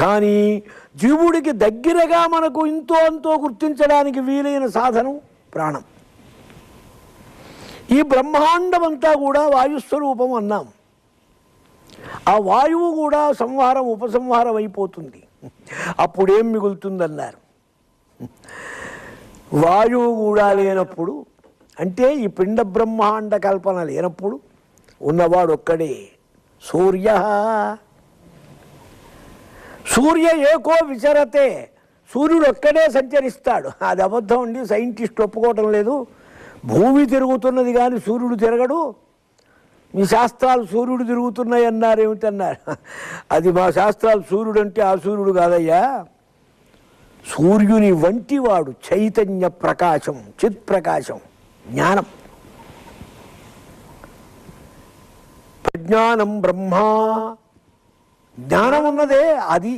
కానీ జీవుడికి దగ్గరగా మనకు ఇంతో అంతో గుర్తించడానికి వీలైన సాధనం ప్రాణం. ఈ బ్రహ్మాండం అంతా కూడా వాయుస్వరూపం అన్నాం. ఆ వాయువు కూడా సంహారం ఉపసంహారం అయిపోతుంది. అప్పుడేం మిగులుతుందన్నారు? వాయువు కూడా లేనప్పుడు అంటే ఈ పిండ బ్రహ్మాండ కల్పన లేనప్పుడు ఉన్నవాడు ఒక్కడే సూర్య సూర్య ఏకో విచరతే సూర్యుడు ఒక్కడే సంచరిస్తాడు. అది అబద్ధం ఉండి సైంటిస్ట్ ఒప్పుకోవటం లేదు. భూమి తిరుగుతున్నది కానీ సూర్యుడు తిరగడు. మీ శాస్త్రాలు సూర్యుడు తిరుగుతున్నాయి అన్నారు ఏమిటన్నారు అది మా శాస్త్రాలు సూర్యుడు అంటే ఆ సూర్యుడు కాదయ్యా. సూర్యుని వంటివాడు చైతన్య ప్రకాశం చిత్ ప్రకాశం జ్ఞానం. ప్రజ్ఞానం బ్రహ్మా జ్ఞానం ఉన్నదే అది